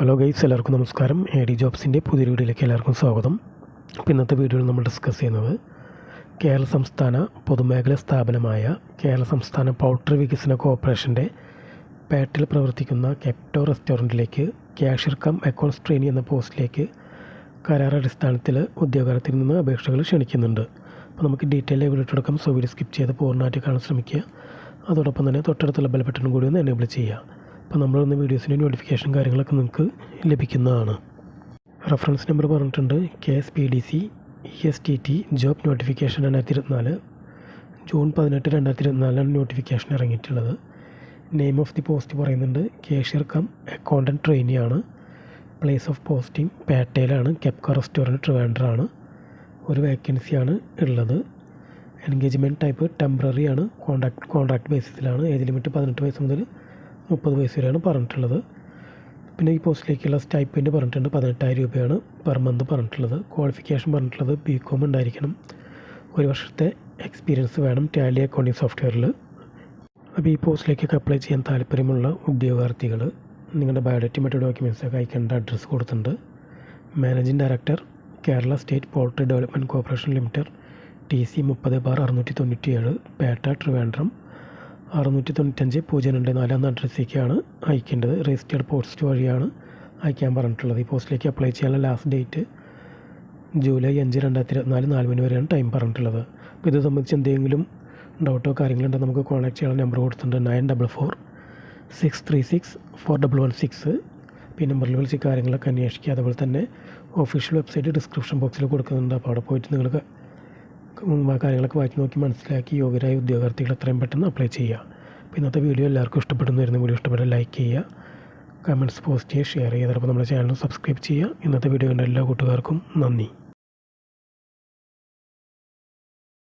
Hello guys എല്ലാവർക്കും നമസ്കാരം. A D ജോബ്സിന്റെ പുതിയ വീഡിയോയിലേക്ക് എല്ലാവർക്കും സ്വാഗതം. അപ്പോൾ ഇന്നത്തെ വീഡിയോയിൽ നമ്മൾ ഡിസ്കസ് ചെയ്യുന്നത് കേരള സംസ്ഥാന പൊതുമേഖലാ സ്ഥാപനമായ കേരള സംസ്ഥാന പൗൾട്രി വികസന കോർപ്പറേഷന്റെ പേട്ടിൽ പ്രവർത്തിക്കുന്ന കെപ്റ്റോ റെസ്റ്റോറന്റിലേക്ക് ക്യാഷ്യർ കം അക്കൗണ്ട്സ് ട്രെയിനി എന്ന പോസ്റ്റിലേക്ക് കരാർ അടിസ്ഥാനത്തിൽ ഉദ്യോഗാർത്ഥിയിൽ നിന്ന് അപേക്ഷകൾ ക്ഷണിക്കുന്നുണ്ട്. അപ്പോൾ നമുക്ക് detail video so video skip ചെയ്ത് പൂർണമായിട്ട് കാണാൻ ശ്രമിക്കുക. അതോടൊപ്പം തന്നെ തൊട്ടടുത്തുള്ള ബെൽ ബട്ടൺ കൂടി ഒന്ന് എനേബിൾ ചെയ്യുക. അപ്പോൾ വന്ന വീഡിയോസിന്റെ നോട്ടിഫിക്കേഷൻ കാര്യങ്ങളൊക്കെ നിങ്ങൾക്ക് ലഭിക്കുന്നതാണ്. റെഫറൻസ് നമ്പർ പറഞ്ഞിട്ടുണ്ട്. K S P D C E S T T job notification രണ്ടായിരത്തി ഇരുപത്തിനാല് ജൂൺ പതിനെട്ട് രണ്ടായിരത്തി ഇരുപത്തിനാലാണ് നോട്ടിഫിക്കേഷൻ ഇറങ്ങിയിട്ടുള്ളത്. നെയിം ഓഫ് ദി പോസ്റ്റ് പറയുന്നുണ്ട്. കേഷ്യർ കം അക്കൗണ്ടന്റ് ട്രെയിനിയാണ് പ്ലേസ് ഓഫ് പോസ്റ്റിംഗ് പേട്ടയിലാണ് കെപ്ക റെസ്റ്റോറന്റ് ട്രിവാൻഡ്രാണ് ഒരു വേക്കൻസിയാണ് ഉള്ളത്. എൻഗേജ്മെന്റ് ടൈപ്പ് ടെമ്പററി ആണ്. കോൺട്രാക്ട് കോൺട്രാക്ട് ബേസിസിലാണ് ഏജ് ലിമിറ്റ് പതിനെട്ട് വയസ്സ് മുതൽ മുപ്പത് വയസ്സ് വരെയാണ് പറഞ്ഞിട്ടുള്ളത്. പിന്നെ ഈ പോസ്റ്റിലേക്കുള്ള സ്റ്റൈപ്പന്റ് പറഞ്ഞിട്ടുണ്ട് പതിനെട്ടായിരം രൂപയാണ് പെർ മന്ത് പറഞ്ഞിട്ടുള്ളത്. ക്വാളിഫിക്കേഷൻ പറഞ്ഞിട്ടുള്ളത് ബി കോം ഉണ്ടായിരിക്കണം. ഒരു വർഷത്തെ എക്സ്പീരിയൻസ് വേണം ടാലി അക്കൗണ്ടിങ് സോഫ്റ്റ്വെയറിൽ അപ്പോൾ ഈ പോസ്റ്റിലേക്കൊക്കെ അപ്ലൈ ചെയ്യാൻ താല്പര്യമുള്ള ഉദ്യോഗാർത്ഥികൾ നിങ്ങളുടെ ബയോഡേറ്റയും മറ്റു ഡോക്യുമെന്റ്സൊക്കെ അയക്കേണ്ട അഡ്രസ്സ് കൊടുത്തിട്ടുണ്ട്. Managing director Kerala state poultry development corporation limited T C മുപ്പത് ബാർ അറുന്നൂറ്റി തൊണ്ണൂറ്റി ഏഴ് പേട്ട ട്രിവാൻഡ്രം അറുന്നൂറ്റി തൊണ്ണൂറ്റഞ്ച് പൂജ്യം രണ്ട് നാല് എന്ന അഡ്രസ്സിലേക്കാണ് അയക്കേണ്ടത്. രജിസ്റ്റേർഡ് പോസ്റ്റ് വഴിയാണ് അയക്കാൻ പറഞ്ഞിട്ടുള്ളത്. ഈ പോസ്റ്റിലേക്ക് അപ്ലൈ ചെയ്യാനുള്ള ലാസ്റ്റ് ഡേറ്റ് ജൂലൈ അഞ്ച് രണ്ടായിരത്തി ഇരുപത്തിനാല് നാല് മണി വരെയാണ് ടൈം പറഞ്ഞിട്ടുള്ളത്. അപ്പോൾ ഇത് സംബന്ധിച്ച് എന്തെങ്കിലും ഡൗട്ടോ കാര്യങ്ങളുണ്ടോ നമുക്ക് കോൺടാക്ട് ചെയ്യാനുള്ള നമ്പർ കൊടുത്തിട്ടുണ്ട്. Nine double four six three six four double one six ഈ നമ്പറിൽ വിളിച്ച് കാര്യങ്ങളൊക്കെ അന്വേഷിക്കുക. അതുപോലെ തന്നെ ഒഫീഷ്യൽ വെബ്സൈറ്റ് ഡിസ്ക്രിപ്ഷൻ ബോക്സിൽ കൊടുക്കുന്നുണ്ട്. അപ്പോൾ അവിടെ പോയിട്ട് നിങ്ങൾക്ക് കാര്യങ്ങളൊക്കെ വായിച്ച് നോക്കി മനസ്സിലാക്കി യോഗ്യരായ ഉദ്യോഗാർത്ഥികൾ എത്രയും പെട്ടെന്ന് അപ്ലൈ ചെയ്യുക. അപ്പോൾ ഇന്നത്തെ വീഡിയോ എല്ലാവർക്കും ഇഷ്ടപ്പെടുന്നു വരുന്ന വീഡിയോ ഇഷ്ടപ്പെട്ടാൽ ലൈക്ക് ചെയ്യുക കമന്റ്സ് പോസ്റ്റ് ചെയ്യുക ഷെയർ ചെയ്യുക. അതോടൊപ്പം നമ്മുടെ ചാനൽ സബ്സ്ക്രൈബ് ചെയ്യുക. ഇന്നത്തെ വീഡിയോ കണ്ട എല്ലാ കൂട്ടുകാർക്കും നന്ദി.